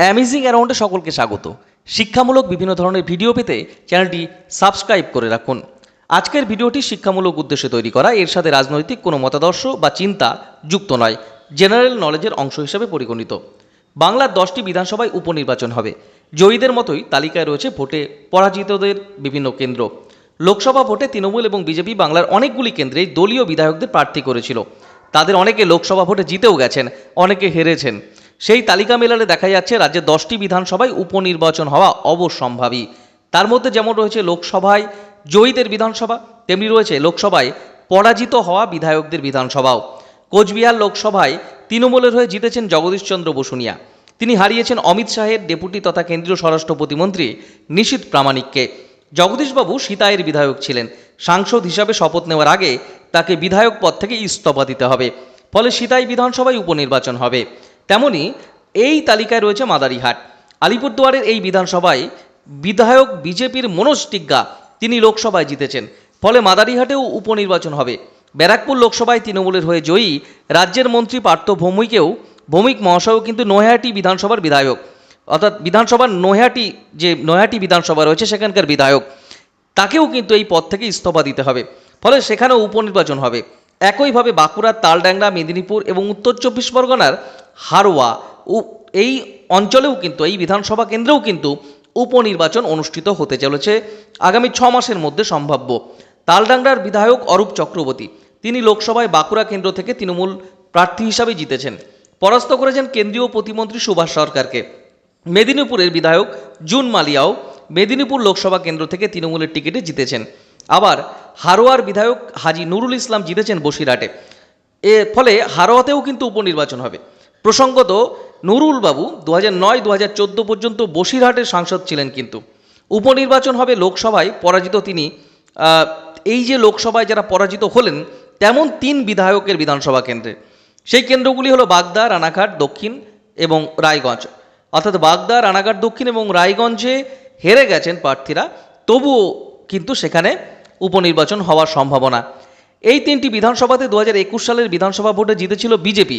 Amazing অ্যারাউন্ডে সকলকে স্বাগত। শিক্ষামূলক বিভিন্ন ধরনের ভিডিও পেতে চ্যানেলটি সাবস্ক্রাইব করে রাখুন। আজকের ভিডিওটি শিক্ষামূলক উদ্দেশ্যে তৈরি করা। এর সাথে রাজনৈতিক কোনো মতাদর্শ বা চিন্তা যুক্ত নয়। জেনারেল নলেজের অংশ হিসাবে পরিগণিত। বাংলার দশটি বিধানসভায় উপনির্বাচন হবে। জয়ীদের মতোই তালিকায় রয়েছে ভোটে পরাজিতদের বিভিন্ন কেন্দ্র। লোকসভা ভোটে তৃণমূল এবং বিজেপি বাংলার অনেকগুলি কেন্দ্রেই দলীয় বিধায়কদের প্রার্থী করেছিল। তাদের অনেকে লোকসভা ভোটে জিতেও গেছেন, অনেকে হেরেছেন। সেই তালিকা মেলালে দেখা যাচ্ছে রাজ্যের দশটি বিধানসভায় উপনির্বাচন হওয়া অবশ্যম্ভাবী তার মধ্যে যেমন রয়েছে লোকসভায় জয়ীদের বিধানসভা, তেমনি রয়েছে লোকসভায় পরাজিত হওয়া বিধায়কদের বিধানসভাও। কোচবিহার লোকসভায় তৃণমূলের হয়ে জিতেছেন জগদীশচন্দ্র বসুনিয়া। তিনি হারিয়েছেন অমিত শাহের ডেপুটি তথা কেন্দ্রীয় স্বরাষ্ট্র প্রতিমন্ত্রী নিশীত প্রামাণিককে। জগদীশবাবু সীতায়ের বিধায়ক ছিলেন। সাংসদ হিসাবে শপথ নেওয়ার আগে তাকে বিধায়ক পদ থেকে ইস্তফা দিতে হবে। ফলে সীতাই বিধানসভায় উপনির্বাচন হবে। তেমনি এই তালিকায় রয়েছে মাদারিহাট। আলিপুরদুয়ারের এই বিধানসভায় বিধায়ক বিজেপির মনোজ টিগ্গা, তিনি লোকসভায় জিতেছেন। ফলে মাদারিহাটেও উপনির্বাচন হবে। ব্যারাকপুর লোকসভায় তৃণমূলের হয়ে জয়ী রাজ্যের মন্ত্রী পার্থ ভৌমিকেও, ভৌমিক মহাশয়ও কিন্তু নৈহাটি বিধানসভার বিধায়ক। অর্থাৎ বিধানসভার নৈহাটি, যে নৈহাটি বিধানসভা রয়েছে সেখানকার বিধায়ক, তাকেও কিন্তু এই পদ থেকে ইস্তফা দিতে হবে। ফলে সেখানেও উপনির্বাচন হবে। একইভাবে বাঁকুড়ার তালডাংরা, মেদিনীপুর এবং উত্তর চব্বিশ পরগনার হারোয়া উ- এই অঞ্চলেও কিন্তু, এই বিধানসভা কেন্দ্রেও কিন্তু উপনির্বাচন অনুষ্ঠিত হতে চলেছে আগামী ছ মাসের মধ্যে সম্ভাব্য। তালডাংরার বিধায়ক অরূপ চক্রবর্তী, তিনি লোকসভায় বাঁকুড়া কেন্দ্র থেকে তৃণমূল প্রার্থী হিসাবে জিতেছেন। পরাস্ত করেছেন কেন্দ্রীয় প্রতিমন্ত্রী সুভাষ সরকারকে। মেদিনীপুরের বিধায়ক জুন মালিয়াও মেদিনীপুর লোকসভা কেন্দ্র থেকে তৃণমূলের টিকিটে জিতেছেন। আবার হারোয়ার বিধায়ক হাজি নুরুল ইসলাম জিতেছেন বসিরহাটে। এর ফলে হারোয়াতেও কিন্তু উপনির্বাচন হবে। প্রসঙ্গত, নুরুল বাবু দু হাজার নয় দু হাজার চোদ্দ পর্যন্ত বসিরহাটের সাংসদ ছিলেন কিন্তু। উপনির্বাচন হবে লোকসভায়, পরাজিত তিনি। এই যে লোকসভায় যারা পরাজিত হলেন, তেমন তিন বিধায়কের বিধানসভা কেন্দ্রে। সেই কেন্দ্রগুলি হলো বাগদা, রানাঘাট, দক্ষিণ এবং রায়গঞ্জ। অর্থাৎ বাগদা, রানাঘাট, দক্ষিণ এবং রায়গঞ্জে হেরে গেছেন প্রার্থীরা, তবুও কিন্তু সেখানে উপনির্বাচন হওয়ার সম্ভাবনা। এই তিনটি বিধানসভাতে দু হাজার একুশ সালের বিধানসভা ভোটে জিতেছিল বিজেপি।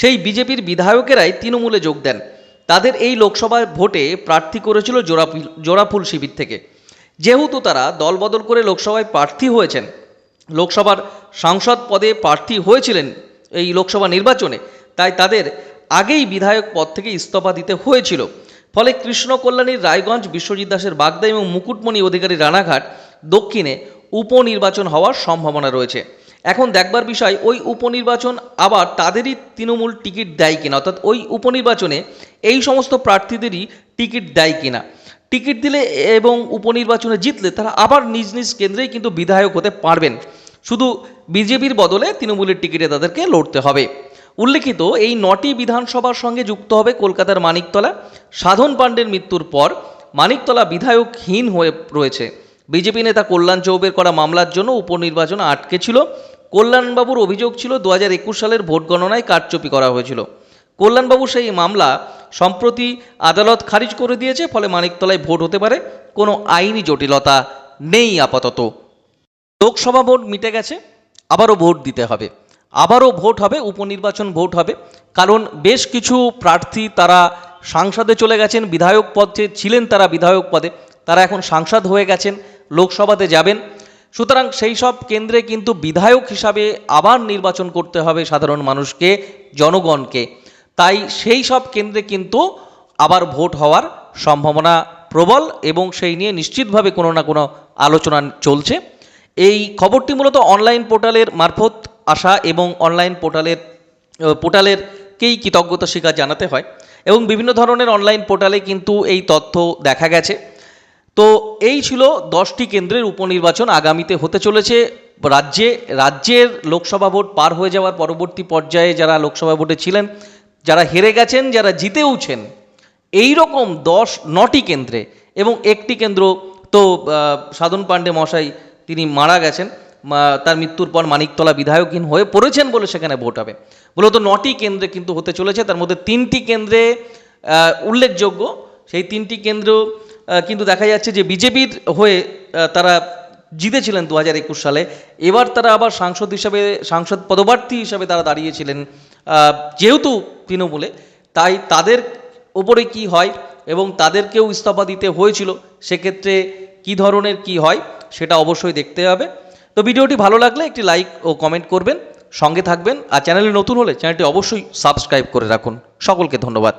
সেই বিজেপির বিধায়কেরাই তৃণমূলে যোগ দেন। তাদের এই লোকসভা ভোটে প্রার্থী করেছিল জোড়াফুল জোড়াফুল শিবির থেকে। যেহেতু তারা দলবদল করে লোকসভায় প্রার্থী হয়েছেন, লোকসভার সাংসদ পদে প্রার্থী হয়েছিলেন এই লোকসভা নির্বাচনে, তাই তাদের আগেই বিধায়ক পদ থেকে ইস্তফা দিতে হয়েছিল। ফলে কৃষ্ণ কল্যাণীর রায়গঞ্জ, বিশ্বজিৎ দাসের বাগদা এবং মুকুটমণি অধিকারী রানাঘাট দক্ষিণে উপনির্বাচন হওয়ার সম্ভাবনা রয়েছে। এখন দেখবার বিষয়, ওই উপনির্বাচন আবার তাদেরই তৃণমূল টিকিট দেয় কিনা? অর্থাৎ ওই উপনির্বাচনে এই সমস্ত প্রার্থীদেরই টিকিট দেয় কিনা? টিকিট দিলে এবং উপনির্বাচনে জিতলে তারা আবার নিজ নিজ কেন্দ্রেই কিন্তু বিধায়ক হতে পারবেন। শুধু বিজেপির বদলে তৃণমূলের টিকিটে তাদেরকে লড়তে হবে। উল্লেখিত, এই নটি বিধানসভার সঙ্গে যুক্ত হবে কলকাতার মানিকতলা। সাধন পাণ্ডের মৃত্যুর পর মানিকতলা বিধায়কহীন হয়ে রয়েছে। বিজেপি নেতা কল্যাণ চৌবের করা মামলার জন্য উপনির্বাচন আটকে ছিল। কল্যাণবাবুর অভিযোগ ছিল দু হাজার একুশ সালের ভোট গণনায় কারচুপি করা হয়েছিল। কল্যাণবাবু সেই মামলা সম্প্রতি আদালত খারিজ করে দিয়েছে, ফলে মানিকতলায় ভোট হতে পারে। কোনো আইনি জটিলতা নেই আপাতত। লোকসভা ভোট মিটে গেছে, আবারও ভোট দিতে হবে। আবারও ভোট হবে, উপনির্বাচন ভোট হবে। কারণ বেশ কিছু প্রার্থী তারা সাংসদে চলে গেছেন, বিধায়ক পদে ছিলেন তারা বিধায়ক পদে। তারা এখন সাংসদ হয়ে গেছেন, লোকসভাতে যাবেন। সুতরাং সেই সব কেন্দ্রে কিন্তু বিধায়ক হিসাবে আবার নির্বাচন করতে হবে সাধারণ মানুষকে জনগণকে। তাই সেই সব কেন্দ্রে কিন্তু আবার ভোট হওয়ার সম্ভাবনা প্রবল এবং সেই নিয়ে নিশ্চিতভাবে কোনো না কোনো আলোচনা চলছে। এই খবরটি মূলত অনলাইন পোর্টালের মারফত আসা এবং অনলাইন পোর্টালের আহ, পোর্টালেরকেই কৃতজ্ঞতা স্বীকার জানাতে হয়। এবং বিভিন্ন ধরনের অনলাইন পোর্টালে কিন্তু এই তথ্য দেখা গেছে। তো এই ছিল দশটি কেন্দ্রের উপনির্বাচন আগামীতে হতে চলেছে। রাজ্যে, রাজ্যের লোকসভা ভোট পার হয়ে যাওয়ার পরবর্তী পর্যায়ে যারা লোকসভা ভোটে ছিলেন, যারা হেরে গেছেন, যারা জিতেওছেন এই রকম দশ, নটি কেন্দ্রে এবং একটি কেন্দ্র তো সাধন পাণ্ডে মশাই তিনি মারা গেছেন তার মৃত্যুর পর মানিকতলা বিধায়কহীন হয়ে পড়েছেন বলে সেখানে ভোট হবে। মূলত নটি কেন্দ্রে কিন্তু হতে চলেছে, তার মধ্যে তিনটি কেন্দ্রে উল্লেখযোগ্য। সেই তিনটি কেন্দ্র কিন্তু দেখা যাচ্ছে যে বিজেপির হয়ে তারা জিতেছিলেন দু হাজার একুশ সালে। এবার তারা আবার সাংসদ হিসাবে, সাংসদ পদপ্রার্থী হিসাবে তারা দাঁড়িয়েছিলেন যেহেতু তৃণমূলে, তাই তাদের ওপরে কি হয় এবং তাদেরকেও ইস্তফা দিতে হয়েছিল, সেক্ষেত্রে কি ধরনের কি হয় সেটা অবশ্যই দেখতে হবে। তো ভিডিওটি ভালো লাগলে একটি লাইক ও কমেন্ট করবেন, সঙ্গে থাকবেন, আর চ্যানেলে নতুন হলে চ্যানেলটি অবশ্যই সাবস্ক্রাইব করে রাখুন। সকলকে ধন্যবাদ।